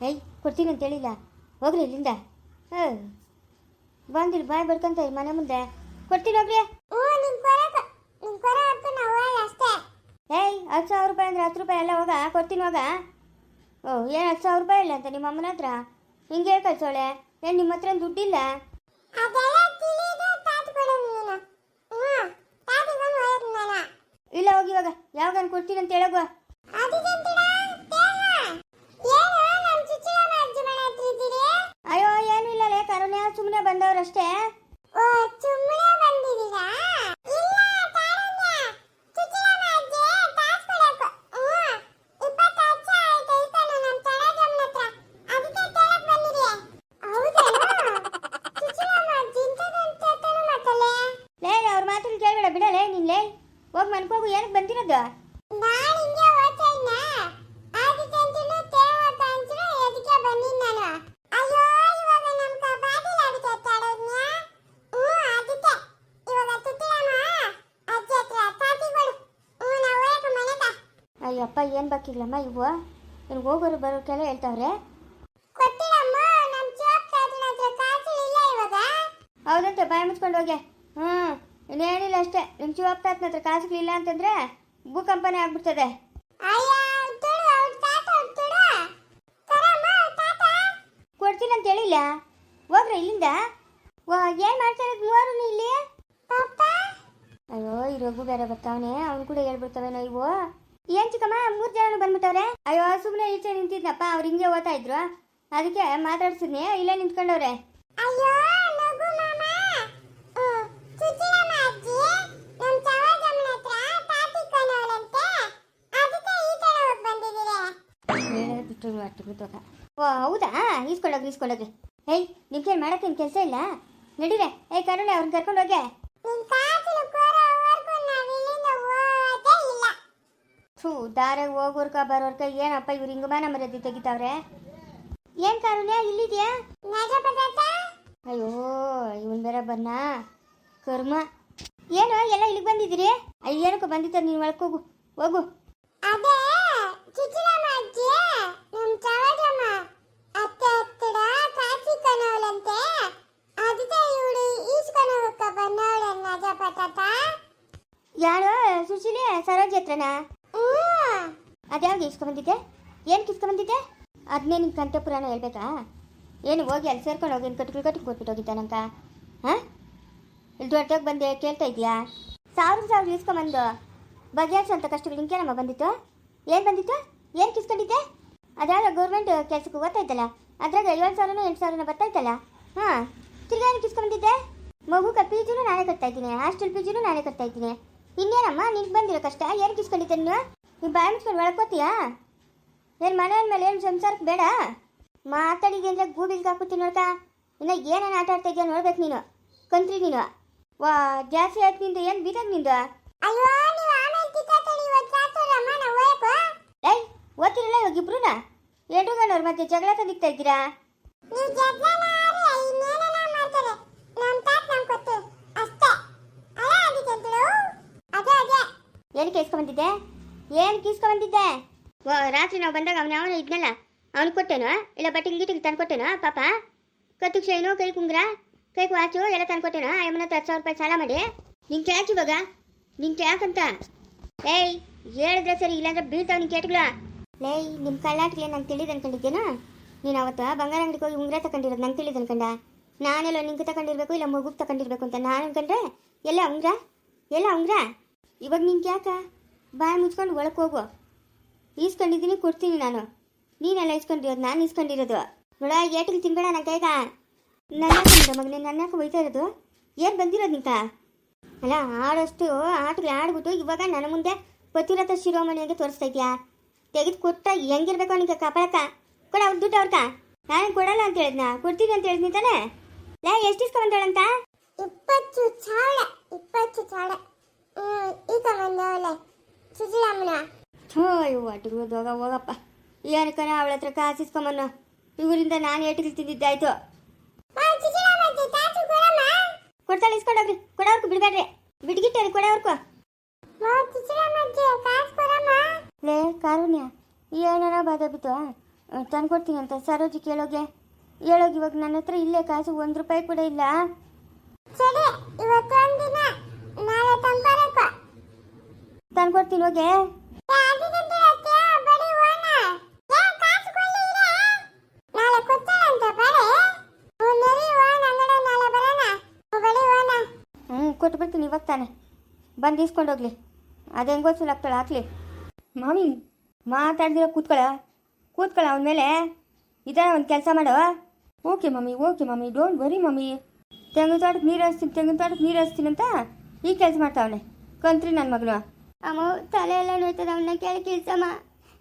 ಏಯ್ ಕೊಡ್ತೀನಿ ಅಂತ ಹೇಳಿಲ್ಲ. ಹೋಗ್ರಿ ಇಲ್ಲಿಂದ. ಹಾಂ ಬಂದಿಲ್ಲ ಬಾಯ್ ಬರ್ಕಂತ ಮನೆ ಮುಂದೆ. ಕೊಡ್ತೀನಿ ಹೋಗ್ರಿ ಏಯ್ ಹತ್ತು ಸಾವಿರ ರೂಪಾಯಿ ಅಂದ್ರೆ ಹತ್ತು ರೂಪಾಯಿ ಎಲ್ಲ ಹೋಗ? ಕೊಡ್ತೀನಿ ಹೋಗ? ಓ ಏನು ಹತ್ತು ಸಾವಿರ ರೂಪಾಯಿ ಇಲ್ಲ ಅಂತ ನಿಮ್ಮ ಅಮ್ಮನ ಹತ್ರ? ಹಿಂಗೆ ಕಳ್ಸೋಳೆ ಏನು ನಿಮ್ಮ ಹತ್ರ ದುಡ್ಡಿಲ್ಲ? ಇಲ್ಲ ಹೋಗಿ ಇವಾಗ. ಯಾವಾಗ ಕೊಡ್ತೀನಿ ಅಂತ ಹೇಳೋಗುವ ಅದಕ್ಕೆಂತಿಡ ತೇಗ ಏನು ನಮ್ಮ ಚುಚ್ಚುಳಮ್ಮ ಅಜ್ಜಿ ಮನೆ ಹತ್ರ ಇದ್ದೀರಿ ಅಯ್ಯೋ ಏನು ಇಲ್ಲ ಲೇ ಕರುಣ್ಯ ಸುಮ್ಮನೆ ಬಂದವ್ರಷ್ಟೇ ಓ ಸುಮ್ಮನೆ ಬಂದಿದ್ದೀರಾ ಇಲ್ಲ ತಾರಣ್ಯ ಚುಚ್ಚುಳಮ್ಮ ಅಜ್ಜಿ ಕಾಸು ಕೊಡಬೇಕು ಹ್ಞೂ ಇಪ್ಪತ್ತು ಹಚ್ಚ ಆಯ್ತು ಇಸ್ತಾನೆ ನಮ್ಮ ತಳಜಮ್ಮನ ಹತ್ರ ಅದಕ್ಕೆ ಕೇಳಕ್ ಬಂದಿರಿ ಹೌದಾ ಚುಚ್ಚುಳಮ್ಮ ಅಜ್ಜಿ ಇಂಥದ್ದೊಂದು ಚೇತನ ಮಾತಲ್ಲೇ? ಲೇ ಅವ್ರ ಕೇಳಬೇಡ ಬಿಡಲೇ ನೀನ್ ಲೇ. ಹೋಗಿ ಮನ್ಕೋಗು ಏನಕ್ಕೆ ಬಂದಿರೋದು ನಾನು ಹಿಂಗೆ ಓದ್ತಾ ಇದ್ನ ಅದಕ್ಕೆ ಅಂತಿನ ತೇವತ್ತ ಅಂತಿನ ಅದಕ್ಕೆ ಬಂದಿನ ನಾನು ಅಯ್ಯೋ ಇವಾಗ ನಮ್ ಕಬಾಡಿಲ್ ಅದಕ್ಕೆ ತಡದ್ನ ಹ್ಞೂ ಅದಕ್ಕೆ ಇವಾಗ ತುತ್ತಿಳಮ್ಮ ಅಜ್ಜಿ ಹತ್ರ ತಾತಿಗಳು ಹ್ಞೂ ನಾವು ಹೋಯಕ ಮನೆಗ ಅಯ್ಯಪ್ಪ ಏನು ಬಾಕಿಲ್ಲಮ್ಮ ಇವು ಇಲ್ಲಿ ಹೋಗೋರು ಬರೋಕೆಲ್ಲ ಹೇಳ್ತಾವ್ರೆ? ನಮ್ ಹೌದಂತೆ ಬಾಯಿ ಮುಚ್ಕೊಂಡು ಹೋಗಿ. ಹ್ಞೂ ಇನ್ನೇನಿಲ್ಲ ಅಷ್ಟೇ. ನಿಮ್ಮ ಶಿವಪ್ತಾತ್ನ ಹತ್ರ ಕಾಸುಗಳಿಲ್ಲ ಅಂತಂದ್ರೆ ಭೂಕಂಪನೇ ಆಗ್ಬಿಡ್ತದೆ. ಕೊಡ್ತೀನಿ ಅಂತ ಹೇಳಿಲ್ಲ. ಹೋಗ್ರೆ ಇಲ್ಲಿಂದ. ಏನ್ ಏನು ಮಾಡ್ತಾರೆ ಮೂವರು ಇಲ್ಲಿ? ಅಯ್ಯೋ ಈ ರಘು ಬೇರೆ ಬರ್ತಾವನೆ. ಅವ್ನು ಕೂಡ ಹೇಳ್ಬಿಡ್ತಾವೇನೋ ಇವು ಏನ್ ಚಿಕ್ಕಮ್ಮ ಮೂರ್ ಜನ ಬಂದ್ಬಿಟ್ಟವ್ರೆ? ಅಯ್ಯೋ ಸುಮ್ಮನೆ ಈಚೆ ನಿಂತಿದ್ನಪ್ಪ ಅವ್ರು ಹಿಂಗೆ ಓದ್ತಾ ಇದ್ರು. ಅದಕ್ಕೆ ಮಾತಾಡ್ಸಿದ್ನಿ ಇಲ್ಲೇ ನಿಂತ್ಕೊಂಡವ್ರೆ. ಅಯ್ಯೋ ನಗು ಮಾಮ. ಹ್ಮ್, ಚುಚ್ಚಿರಮ್ಮ ಅಜ್ಜಿ ನಮ್ ಚವಜಮ್ಮನ ಹತ್ರ ತಾತಿ ಕಣವಳಂತೆ ಅದಕ್ಕೆ ಈ ಕಡೆ ಹೋಗಿ ಬಂದಿದ್ದೀರಿ. ಹೇಳೋದು ಬಿಟ್ಟು ಅಷ್ಟು ಬಿಟ್ಟೋಗ ಓ ಹೌದಾ? ಈಸ್ಕೊಂಡೋಗ್ರಿ ಈಸ್ಕೊಂಡೋಗ್ರಿ ಏಯ್ ನಿಮ್ಗೇನು ಮಾಡಕ್ಕೆ ಕೆಲಸ ಇಲ್ಲ? ನಡೀರೆ. ಏಯ್ ಕರುಣೆ ಅವ್ರನ್ನ ಕರ್ಕೊಂಡು ಹೋಗೆ. ನಿನ್ ನಾವ್ ಇಲ್ಲಿಂದ ಹೋಗೋದೇ ಇಲ್ಲ ಥೂ ದಾರೆ ಹೋಗೋರ್ಕ ಬರೋರ್ಕ ಏನಪ್ಪ ಇವ್ರು ಹಿಂಗ ಮನೆ ಮರ್ಯಾದೆ ತೆಗಿತಾವ್ರೆ? ಏನ್ ಕಾರುಣ್ಯ ಇಲ್ಲಿದ್ಯಾ? ಅಯ್ಯೋ ಇವನ್ ಬೇರೆ ಬನ್ನ ಕರ್ಮ. ಏನು ಎಲ್ಲ ಇಲ್ಲಿಗೆ ಬಂದಿದ್ದೀರಿ? ಅಯ್ಯ ಬಂದಿದ್ರು ಬಂದಿದ್ದ ನೀನು ಒಳಕೋಗು ಹೋಗು ಪದಾರ್ಥ. ಯಾರು? ಸುಶೀಲಿ ಸರೋಜ್ ಹತ್ರನ? ಅದ್ಯಾವ್ದು ಇಸ್ಕೊಂಬಂದಿದ್ದೆ ಏನು ಕಿಸ್ಕೊಂಬಂದಿದ್ದೆ ಅದನ್ನೇ ನಿಮ್ಮ ಕಂಠ ಪುರಾಣ ಹೇಳ್ಬೇಕಾ? ಏನು ಹೋಗಿ ಅಲ್ಲಿ ಸೇರ್ಕೊಂಡು ಹೋಗಿ ಕಟ್ಕೊಂಡು ಕಟ್ಟಿ ಕೊಟ್ಬಿಟ್ಟು ಹೋಗಿದ್ದಾನಂತ ಹಾಂ? ಇಲ್ಲಿ ದೊಡ್ಡಾಗಿ ಬಂದೆ ಕೇಳ್ತಾ ಇದೆಯಾ ಸಾವಿರ ಸಾವಿರ ಇಸ್ಕೊಂಬಂದು ಬಗೆಹರಿಸೋಂಥ ಕಷ್ಟಗಳು ಹಿಂಗೇನಮ್ಮ ಬಂದಿತ್ತು? ಏನು ಬಂದಿತ್ತು? ಏನು ಕಿಸ್ಕೊಂಡಿದ್ದೆ? ಅದ್ರಾಗ ಗೌರ್ಮೆಂಟ್ ಕೆಲಸಕ್ಕೆ ಓದ್ತಾ ಇದ್ದಲ್ಲ, ಅದ್ರಾಗ ಏಳು ಸಾವಿರನೋ ಎಂಟು ಸಾವಿರನೋ ಬರ್ತಾ ಹಾಂ. ತಿರ್ಗಾ ಏನು ಕಿಸ್ಕೊಂಬಂದಿದ್ದೆ ಮಗುಗೆ ಪಿ ಜಿನೂ ನಾನೇ ಕಟ್ತಾ ಇದ್ದೀನಿ ಹಾಸ್ಟೆಲ್ ಪಿ ಜಿನೂ ನಾನೇ ಕಟ್ತಾ ಇದ್ದೀನಿ. ಇನ್ನೇನಮ್ಮ ನಿನ್ಗೆ ಬಂದಿರೋ ಕಷ್ಟ, ಏನು ಕಿಸ್ಕೊಂಡಿದ್ದೆ ನೀನು? ನೀವು ಬಾಯಿ ಮುಚ್ಕೊಂಡು ಒಳಕೋತೀಯಾ ಏನು ಮನೆ ಮೇಲೆ ಏನು ಸಂಸಾರಕ್ಕೆ ಬೇಡ? ಮಾತಾಡಿದೆ ಅಂದರೆ ಗೂಬಿಲ್ಗೆ ಹಾಕೋತೀನಿ ನೋಡ್ತಾ? ಇನ್ನು ಏನೇನು ಆಟ ಆಡ್ತಾ ಇದೆಯಾ ನೋಡ್ಬೇಕು ನೀನು. ಕಂತ್ರಿ ನೀನು. ವಾ ಜಾಸ್ತಿ ಆಯ್ತು ನಿಂದು ಏನು ಬೀದಾಗ ನಿಂದು? ಏಯ್ ಓದ್ತಿರಲ್ಲ ಇವಾಗ ಇಬ್ರುನ? ಎಂಟು ಗಂಡವ್ರ ಮತ್ತೆ ಜಗಳ ತಂದಿಕ್ತಾ ಇದ್ದೀರಾ? ಏನಕ್ಕೆ ಇಸ್ಕೊಂಬಂದಿದ್ದೆ ಏನು ಕಿಸ್ಕೊಂಬಂದಿದ್ದೆ ಓ ರಾತ್ರಿ ನಾವು ಬಂದಾಗ ಅವನ ಅವನು ಇದ್ನಲ್ಲ ಅವ್ನು ಕೊಟ್ಟೇನು? ಇಲ್ಲ ಬಟ್ಟೆ ಗಿಟ್ಟಿಗೆ ತಂದು ಕೊಟ್ಟೇನು ಪಾಪ? ಕತ್ತಿಗೆ ಶೈನು ಕೈ ಕುಂಗ್ರ ಕೈ ವಾಚು ಎಲ್ಲ ತಂದು ಕೊಟ್ಟೇನು ಅಮ್ಮನ ಹತ್ತು ಸಾವಿರ ರೂಪಾಯಿ ಸಾಲ ಮಾಡಿ. ನಿಂಗೆ ಯಾಕೆ ಇವಾಗ? ನಿಂಗೆ ಯಾಕಂತ? ಏಯ್ ಹೇಳಿದ್ರೆ ಸರಿ ಇಲ್ಲಾಂದ್ರೆ ಬೀಳ್ತಾವ ನಿಂಗೆ ಕೇಟ್ಗಳ. ಲೇಯ್ ನಿಮ್ಮ ಕಳ್ಳಾಟ್ಗೆ ನಂಗೆ ತಿಳಿದು ಅನ್ಕೊಂಡಿದ್ದೇನೋ? ನೀನು ಅವತ್ತು ಬಂಗಾರ ಅಂಗಡಿಗೆ ಹೋಗಿ ಉಂಗ್ರ ತಗೊಂಡಿರೋದು ನಂಗೆ ತಿಳಿದು ಅನ್ಕೊಂಡ? ನಾನೆಲ್ಲ ನಿಂಗೆ ತಗೊಂಡಿರ್ಬೇಕು ಇಲ್ಲ ಮಗುಗೆ ತಗೊಂಡಿರ್ಬೇಕು ಅಂತ ನಾನು ಅನ್ಕೊಂಡ್ರೆ? ಎಲ್ಲ ಉಂಗ್ರ? ಎಲ್ಲ ಉಂಗ್ರ? ಇವಾಗ ನಿಂಗೆ ಯಾಕ? ಬಾಯಿ ಮುಚ್ಕೊಂಡು ಒಳಕ್ಕೆ ಹೋಗು. ಈಸ್ಕೊಂಡಿದ್ದೀನಿ, ಕೊಡ್ತೀನಿ ನಾನು. ನೀನೆಲ್ಲ ಇಸ್ಕೊಂಡಿರೋದು ನಾನು ಇಸ್ಕೊಂಡಿರೋದು ನೋಡ ಏಟಿಗೆ ತಿನ್ಬೇಡ ನನ್ನ ಕೈಗ. ನನ್ನ ಮಗನೇ ನನ್ನ ಯಾಕೆ ಹೋಯ್ತಾ ಇರೋದು. ಏನು ಬಂದಿರೋದು ನಿಂತ? ಅಲ್ಲ, ಆಡೋಷ್ಟು ಆಟಗಳು ಆಡ್ಬಿಟ್ಟು ಇವಾಗ ನನ್ನ ಮುಂದೆ ಪತಿರಥ ಶಿರೋಮಣಿಯಾಗೆ ತೋರಿಸ್ತಾ ಇದೆಯಾ? ತೆಗೆದು ಕೊಟ್ಟ ಹೆಂಗಿರ್ಬೇಕು ನಿಂಗೆ ಕಪಾಳಕ್ಕ? ಕೊಡ ಅವ್ರ ದುಡ್ಡು ಅವ್ರಕ. ನಾನು ಕೊಡಲ್ಲ ಅಂತ ಹೇಳಿದ್ನ? ಕೊಡ್ತೀನಿ ಅಂತ ಹೇಳಿದ್ನಿ ತಾನೆ? ಲೇ, ಎಷ್ಟು ಇಸ್ಕೊಂಡ್ಗಳಂತ ಇಪ್ಪತ್ತು ಸಾವಿರ ಇಪ್ಪತ್ತು ಹ್ಮ್ ಈಗ ಬಂದವಳೆ. ಸುಜಿರಮ್ಮನ ಥೋ ಇವು ಹೋಗ ಹೋಗಪ್ಪ. ಏನಕ್ಕನ ಅವಳ ಹತ್ರ ಕಾಸು ಇಸ್ಕೊಂಬನ್ನು? ಇವರಿಂದ ನಾನು ಏಟಿಗೆ ತಿಂದಿದ್ದಾಯ್ತು ಕೊಡ್ತಾಳೆ ಇಸ್ಕೊಂಡೋಗ್ರಿ. ಕೊಡೋರ್ಕು ಬಿಡ್ಬೇಡ್ರಿ ಬಿಡ್ಗಿಟ್ಟರಿ ಕೊಡೋರ್ಕು ಲೇ ಕಾರುಣ್ಯ ಏನಾರ ಬಾಧ ಬಿತ್ತು ತಂದ್ಕೊಡ್ತೀನಿ ಅಂತ ಸರೋಜಿ ಕೇಳೋಗೆ. ಹೇಳೋಗಿ ಇವಾಗ ನನ್ನ ಹತ್ರ ಇಲ್ಲೇ ಕಾಸು ಒಂದು ರೂಪಾಯಿ ಕೂಡ ಇಲ್ಲ. ಸರಿ ಇವತ್ತು ಒಂದಿನ ನಾಳೆ ತಂಪರಕ ತಂದ್ಕೊಡ್ತೀನಿ ಹೋಗೆ ಹ್ಞೂ ಕೊಟ್ಬಿಡ್ತೀನಿ ಇವಾಗ ತಾನೆ. ಬಂದು ಇಸ್ಕೊಂಡು ಹೋಗ್ಲಿ. ಅದು ಹೆಂಗೋ ಸುಲಾಗ್ತಾಳೆ ಹಾಕ್ಲಿ. ಮಾಮಿ ಮಾತಾಡ್ದಿರೋ ಕೂತ್ಕೊಳ. ಕೂತ್ಕೊಳ ಅವನ ಮೇಲೆ. ಇದಾರ ಒಂದು ಕೆಲಸ ಮಾಡು. Okay mummy okay mummy don't worry mummy ತೆಂಗಿನ ತೋಟಕ್ಕೆ ನೀರು ಹಚ್ತೀನಿ ತೆಂಗಿನ ತೋಟಕ್ಕೆ ನೀರು ಹಚ್ತೀನಿ ಅಂತ ಈ ಕೆಲಸ ಮಾಡ್ತಾವನೆ. ಕಂತ್ರಿ ನನ್ನ ಮಗನು. ಅಮ್ಮ ತಲೆ ಎಲ್ಲ ನೋಯ್ತದ ಅವನ್ನ ಕೇಳಿ ಕೆಲಸಮ್ಮ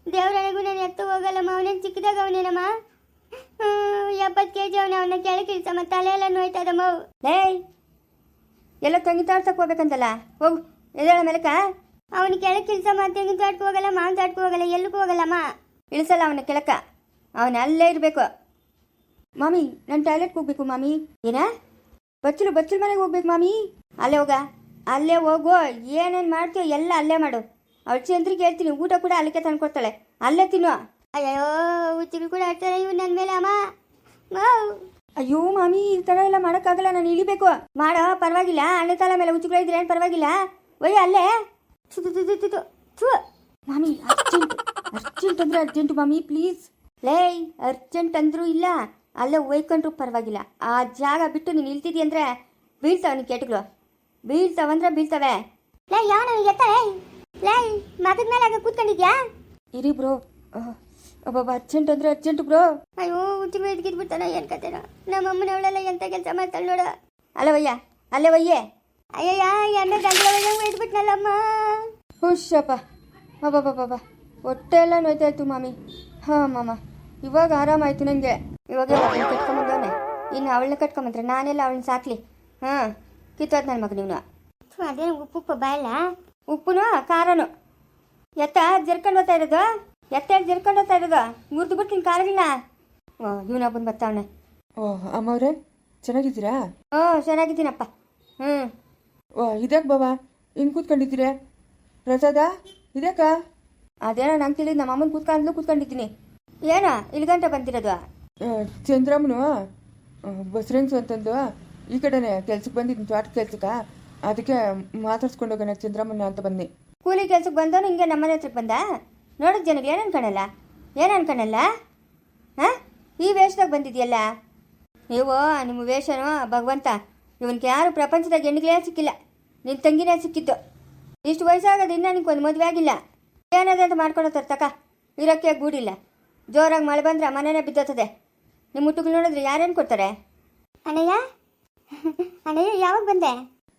ದೇವ್ರನಿಗೂ ನಾನು ಎತ್ತು ಹೋಗಲ್ಲಮ್ಮ ಅವನೇನು ಚಿಕ್ಕದಾಗ ಅವನೇನಮ್ಮ? ಎಪ್ಪತ್ತು ಕೆ ಜಿ ಅವನ ಅವನ್ನ ಕೇಳಿ ಕೆಲಸಮ್ಮ ತಲೆ ಎಲ್ಲ ನೋಯ್ತದಮ್ಮ. ಲೇಯ್ ಎಲ್ಲ ತಂಗಿ ತಾಡ್ಸಕ್ ಹೋಗ್ಬೇಕಂತಲ್ಲ? ಹೋಗು ಎದೇಳ ಮೇಲಕ ಅವನು ಕೆಳಗೆ ಕೆಲಸ ತೆಂಗಿನ ತಾಡ್ಕೊ ಹೋಗಲ್ಲ ಮಾವಿನ ತಾಡ್ಕೊ ಹೋಗಲ್ಲ ಎಲ್ಲಕ್ಕೂ ಹೋಗಲ್ಲಮ್ಮ. ಇಳಿಸಲ್ಲ ಅವನ ಕೆಳಕ ಅವನ ಅಲ್ಲೇ ಇರಬೇಕು. ಮಾಮಿ ನಾನು ಟಾಯ್ಲೆಟ್ಗೆ ಹೋಗ್ಬೇಕು ಮಾಮಿ. ಏನ? ಬಚ್ಚಲು ಬಚ್ಚಲು ಮನೆಗೆ ಹೋಗ್ಬೇಕು ಮಾಮಿ? ಅಲ್ಲೇ ಹೋಗ. ಅಲ್ಲೇ ಹೋಗು ಏನೇನು ಮಾಡ್ತೀಯೋ ಎಲ್ಲ ಅಲ್ಲೇ ಮಾಡು. ಅವಳು ಚಂದ್ರಿಗೆ ಹೇಳ್ತೀನಿ ಊಟ ಕೂಡ ಅಲ್ಲಿಗೆ ತಂದ್ಕೊಡ್ತಾಳೆ ಅಲ್ಲೇ ತಿನ್ನು. ಅಯ್ಯೋ ಹುಚ್ಚಿಗೆ ಕೂಡ ಆಡ್ತಾರೆ ಇವ್ ನನ್ನ ಮೇಲೆ ಅಮ್ಮ. ಅಯ್ಯೋ ಮಾಮಿ ಈ ಥರ ಎಲ್ಲ ಮಾಡೋಕ್ಕಾಗಲ್ಲ ನಾನು ಇಳಿಬೇಕು. ಮಾಡೋ ಪರವಾಗಿಲ್ಲ. ಅಣ್ಣ ತಲೆ ಮೇಲೆ ಉಚ್ಚುಗಳ ಇದ್ರೆ ಏನು ಪರವಾಗಿಲ್ಲ? ಒಯ್ಯ ಅಲ್ಲೇ. ಮಾಮಿ ಅರ್ಜೆಂಟ್ ಅರ್ಜೆಂಟ್ ಅಂದ್ರೆ ಅರ್ಜೆಂಟ್ ಮಾಮಿ ಪ್ಲೀಸ್. ಲೇಯ್ ಅರ್ಜೆಂಟ್ ಅಂದ್ರೂ ಇಲ್ಲ. ಅಲ್ಲೇ ಒಯ್ಕೊಂಡ್ರು ಪರವಾಗಿಲ್ಲ. ಆ ಜಾಗ ಬಿಟ್ಟು ನೀನು ಇಳ್ತಿದ್ದಿ ಅಂದರೆ ಬೀಳ್ತಾವ ನೀನು ಕೆಟ್ಟಗಳು ಬೀಳ್ತಾವಂದ್ರೆ ಬೀಳ್ತವೆ. ಲೇ ಯಾವ ಎತ್ತಾರೆ ಲೇ ಮಗದ ಮೇಲೆ ಆಗ ಕೂತ್ಕೊಂಡಿದ್ಯಾ? ಇರಿ ಬ್ರೋ. ಅಬ್ಬಬ್ಬ ಅರ್ಜೆಂಟ್ ಅಂದ್ರೆ ಅರ್ಜೆಂಟ್ ಬ್ರೋ. ಅಯ್ಯೋ ಉಚ್ಚಿ ಮೇಲೆ ಬಿಡ್ತಾನ ಏನ್ ಕತೆನೋ ನಮ್ಮ ಅಮ್ಮನ ಅವಳೆಲ್ಲ ಎಂತ ಕೆಲಸ ಮಾಡ್ತಾಳೆ ನೋಡ. ಅಲ್ಲವಯ್ಯ ಅಲ್ಲೇ ವಯ್ಯೆ ಅಯ್ಯಯ್ಯ ಎಣ್ಣೆ ಗಂಟಲ ಒಯ್ದಂಗೆ ಒಯ್ದ್ಬಿಟ್ನಲ್ಲಮ್ಮ. ಹುಷಪ್ಪ. ಅಬ್ಬಬ್ಬಬ್ಬ ಹೊಟ್ಟೆ ಎಲ್ಲ ನೋಯ್ತಾ ಇತ್ತು ಮಾಮಿ. ಹಾಂ ಮಾಮ. ಇವಾಗ ಆರಾಮಾಯ್ತು ನನಗೆ ಇವಾಗ ಕಟ್ಕೊಂಬಂದವನೆ ಇನ್ನು ಅವಳನ್ನ ಕಟ್ಕೊಂಬಂದ್ರೆ ನಾನೆಲ್ಲ ಅವಳನ್ನ ಸಾಕ್ಲಿ. ಹಾಂ. ಕಿತ್ತೋದ್ ನನ್ನ ಮಗ ಅದೇನು ಅದೇ ಉಪ್ಪು ಉಪ್ಪು ಬಾಯಲ್ಲ? ಉಪ್ಪುನು ಖಾರನು. ಎತ್ತ ಜರ್ಕೊಂಡು ಹೋಗ್ತಾ ಇರೋದು? ಎತ್ತ ಜರ್ಕೊಂಡು ಹೋಗ್ತಾ ಇರೋದು? ಮುರಿದು ಬಿಡ್ತೀನಿ ಕಾರಗಳನ್ನ ಓ ಬಂದು ಬರ್ತಾವಣೆ ಓ ಅಮ್ಮವ್ರೆ ಚೆನ್ನಾಗಿದ್ದೀರಾ? ಓ ಚೆನ್ನಾಗಿದ್ದೀನಪ್ಪ. ಹ್ಞೂ. ಓ ಇದಕ್ಕೆ ಬಾಬಾ ಹಿಂಗೆ ಕೂತ್ಕೊಂಡಿದ್ದೀರಾ? ಪ್ರಸಾದ ಇದಕ್ಕ ಅದೇನೋ ನಂಗೆ ತಿಳಿದು ನಮ್ಮ ಅಮ್ಮನ ಕೂತ್ಕೊಂಡ್ಲು ಕೂತ್ಕೊಂಡಿದ್ದೀನಿ. ಏನೋ ಇಲ್ಲಿ ಗಂಟೆ ಬಂದಿರೋದು ಚಂದ್ರಮ್ಮನು? ಬಸ್ರೆನ್ಸು ಅಂತಂದು ಈ ಕಡೆನೆ ಕೆಲ್ಸಕ್ಕೆ ಬಂದಿದ್ದೀನಿ ತ್ವಾಟ ಕೆಲ್ಸಕ್ಕೆ? ಅದಕ್ಕೆ ಮಾತಾಡ್ಸ್ಕೊಂಡು ಹೋಗೋಣ ಚಂದ್ರಮ್ಮನ ಅಂತ ಬಂದೆ. ಕೂಲಿ ಕೆಲ್ಸಕ್ಕೆ ಬಂದವನು ಹಿಂಗೆ ನಮ್ಮನೆ ಹತ್ರಕ್ಕೆ ಬಂದ? ನೋಡಕ್ ಜನಕ್ಕೆ ಏನು ಅನ್ಕೊಳಲ್ಲ ಏನು ಅನ್ಕೊಳಲ್ಲ ಹಾಂ? ಈ ವೇಷದಾಗ ಬಂದಿದ್ಯಲ್ಲ? ನೀವು ನಿಮ್ಮ ವೇಷನು ಭಗವಂತ. ಇವನ್ಗೆ ಯಾರು ಪ್ರಪಂಚದಾಗ ಹೆಣ್ಣಿಗೆ ಸಿಕ್ಕಿಲ್ಲ. ನಿನ್ನ ತಂಗಿನೇ ಸಿಕ್ಕಿದ್ದು. ಇಷ್ಟು ವಯಸ್ಸಾಗೋದು ಇನ್ನೂ ನಿನಗೆ ಒಂದು ಮದುವೆ ಆಗಿಲ್ಲ. ಏನದೆ ಅಂತ ಮಾಡ್ಕೊಂಡು ತರ್ತಕ ಇರೋಕ್ಕೆ ಗೂಡಿಲ್ಲ. ಜೋರಾಗಿ ಮಳೆ ಬಂದ್ರೆ ಮನೆನೇ ಬಿದ್ದತ್ತದೆ ನಿಮ್ಮ ಮುಟ್ಟುಗಳು ನೋಡಿದ್ರೆ ಯಾರೇನು ಕೊಡ್ತಾರೆ? ಅಣ್ಣಯ್ಯ ಅಣ್ಣಯ್ಯ ಯಾವಾಗ ಬಂದೆ?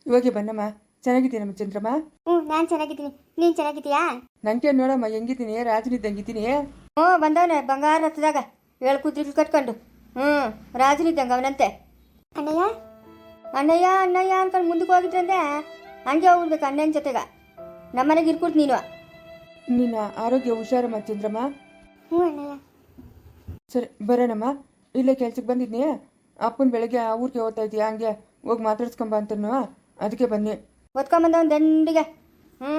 ಇವಾಗೆ ಬನ್ನಮ್ಮ. ಚೆನ್ನಾಗಿದ್ದೀನಮ್ಮ ಚಂದ್ರಮ್ಮ? ಹ್ಞೂ ನಾನು ಚೆನ್ನಾಗಿದ್ದೀನಿ. ನೀನು ಚೆನ್ನಾಗಿದ್ದೀಯಾ? ನಂಗೆ ನೋಡಮ್ಮ ಹೆಂಗಿದ್ದೀನಿ? ರಾಜನಿದ್ದಂಗಿದ್ದೀನಿ ಹ್ಞೂ ಬಂದವನೆ ಬಂಗಾರ ರಥದಾಗ. ಏಳು ಕುದ್ರಿಗಳು ಕಟ್ಕೊಂಡು. ಹ್ಞೂ ರಾಜನಿದ್ದಂಗೆ ಅವನಂತೆ. ಅಣ್ಣಯ್ಯ? ಅಣ್ಣಯ್ಯ ಅಣ್ಣಯ್ಯ ಅನ್ಕೊಂಡು ಮುಂದಕ್ಕೆ ಹೋಗಿದ್ರಂದೆ ಹಂಗೆ ಹೋಗ್ಬಿಡ್ಬೇಕು ಅಣ್ಣನ ಜೊತೆಗೆ. ನಮ್ಮನೆಗೆ ಇರ್ಕೊಡ್ ನೀನು. ನಿನ್ನ ಆರೋಗ್ಯ ಹುಷಾರಮ್ಮ ಚಂದ್ರಮ್ಮ. ಹ್ಞೂ ಅಣ್ಣಯ್ಯ. ಸರಿ ಬರೋಣಮ್ಮ. ಇಲ್ಲೇ ಕೆಲ್ಸಕ್ಕೆ ಬಂದಿದ್ನಿ. ಅಪ್ಪನ ಬೆಳಗ್ಗೆ ಆ ಊರಿಗೆ ಹೋಗ್ತಾ ಇದೀಯ? ಹಂಗೆ ಹೋಗಿ ಮಾತಾಡ್ಸ್ಕೊಂಬ ಅಂತನು ಅದಕ್ಕೆ ಬನ್ನಿ. ಒತ್ಕೊಂಬಂದವನ್ ದಂಡಿಗೆ. ಹ್ಞೂ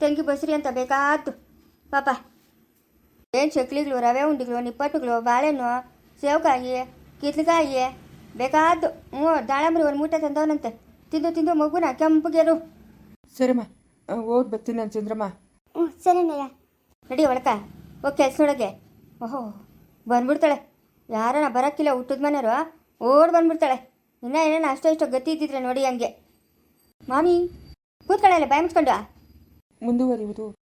ತಂಗಿ ಬಸ್ರಿ ಅಂತ ಬೇಕಾತು ಪಾಪ. ಏನು ಚಕ್ಲಿಗಳು ರವೆ ಉಂಡಿಗಳು ನಿಪ್ಪಟ್ಟುಗಳು ಬಾಳೆಹಣ್ಣು ಸೇವಕಾಯಿ ಕಿತ್ಲಕಾಯಿ ಬೇಕಾದ್ದು. ಹ್ಞೂ ದಾಳಂಬರಿ ಒಂದು ಮೂಟೆ ತಂದವನಂತೆ. ತಿಂದು ತಿಂದು ಮಗುನ ಕೆಂಪಗೆರು. ಸರಿಮ್ಮ ಹೋಗಿ ಬರ್ತೀನಿ ನಾನು ಚಂದ್ರಮ್ಮ ಹ್ಞೂ ಸರಿನಯ್ಯ ರೆಡಿ ಒಳಕ. ಓಕೆ ಕೆಲಸ ಓಹೋ ಬಂದ್ಬಿಡ್ತಾಳೆ. ಯಾರನ ಬರೋಕ್ಕಿಲ್ಲ ಹುಟ್ಟದ ಮನೆಯವರು. ಓಡ್ ಬಂದ್ಬಿಡ್ತಾಳೆ. ಇನ್ನ ಏನೇನು ಅಷ್ಟೋ ಇಷ್ಟೋ ಗತಿ ಇದ್ದಿದ್ರೆ ನೋಡಿ ಹಂಗೆ. ಮಾಮಿ ಕೂತ್ಕೊಳ್ಳಲ್ಲ ಬಾಯ್ ಮುಚ್ಕೊಂಡು ಮುಂದುವರಿಯುವುದು.